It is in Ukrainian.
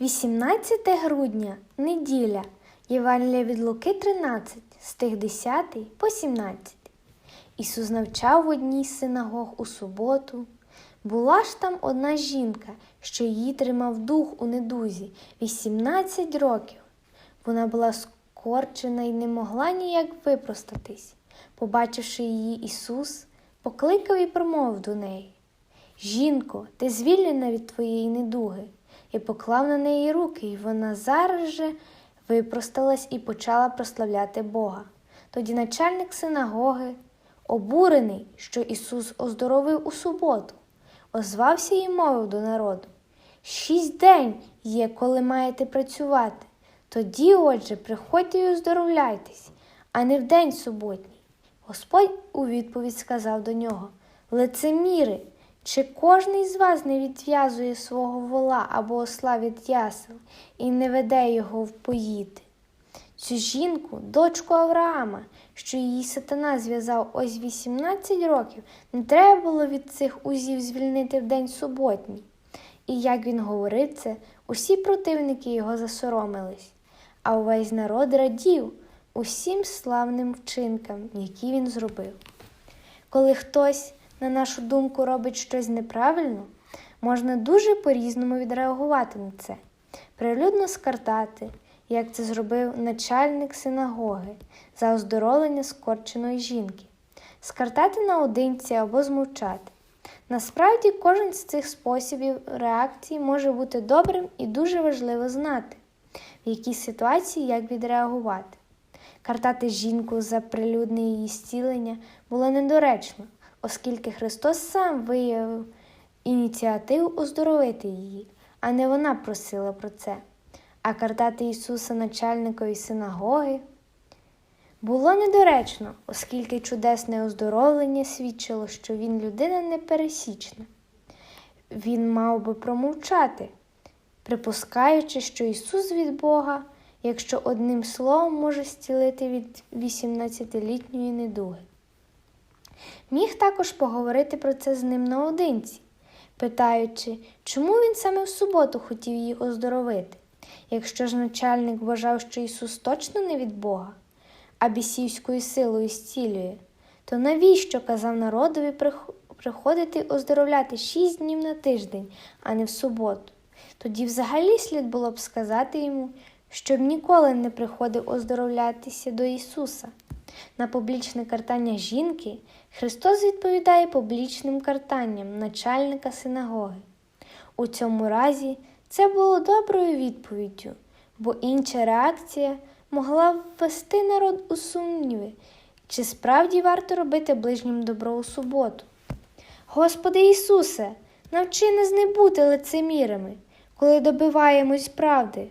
18 грудня, неділя, Євангелія від Луки 13, стих 10 по 17. Ісус навчав в одній з синагог у суботу. Була ж там одна жінка, що її тримав дух у недузі 18 років. Вона була скорчена і не могла ніяк випростатись. Побачивши її, Ісус покликав і промовив до неї. Жінко, ти звільнена від твоєї недуги, і поклав на неї руки, і вона зараз же випросталась і почала прославляти Бога. Тоді начальник синагоги, обурений, що Ісус оздоровив у суботу, озвався і мовив до народу: Шість день є, коли маєте працювати. Тоді, отже, приходьте і оздоровляйтесь, а не в день суботній. Господь у відповідь сказав до нього: Лицеміри, чи кожний з вас не відв'язує свого вола або осла від ясел і не веде його впоїти? Цю жінку, дочку Авраама, що її сатана зв'язав ось 18 років, не треба було від цих узів звільнити в день суботній. І як він говорив це, усі противники його засоромились, а увесь народ радів усім славним вчинкам, які він зробив. Коли хтось, на нашу думку, робить щось неправильно, можна дуже по-різному відреагувати на це, прилюдно скартати, як це зробив начальник синагоги за оздоровлення скорченої жінки, скартати наодинці або змовчати. Насправді, кожен з цих способів реакції може бути добрим і дуже важливо знати, в якій ситуації як відреагувати. Картати жінку за прилюдне її зцілення було недоречно, оскільки Христос сам виявив ініціативу оздоровити її, а не вона просила про це. А картати Ісуса начальникові синагоги було недоречно, оскільки чудесне оздоровлення свідчило, що він людина непересічна. Він мав би промовчати, припускаючи, що Ісус від Бога, якщо одним словом може зцілити від 18-літньої недуги. Міг також поговорити про це з ним наодинці, питаючи, чому він саме в суботу хотів її оздоровити, якщо ж начальник вважав, що Ісус точно не від Бога, а бісівською силою зцілює, то навіщо казав народові приходити оздоровляти шість днів на тиждень, а не в суботу? Тоді взагалі слід було б сказати йому, щоб ніколи не приходив оздоровлятися до Ісуса. На публічне картання жінки Христос відповідає публічним картанням начальника синагоги. У цьому разі це було доброю відповіддю, бо інша реакція могла ввести народ у сумніви, чи справді варто робити ближнім добро у суботу. Господи Ісусе, навчи нас не бути лицемірами, коли добиваємось правди,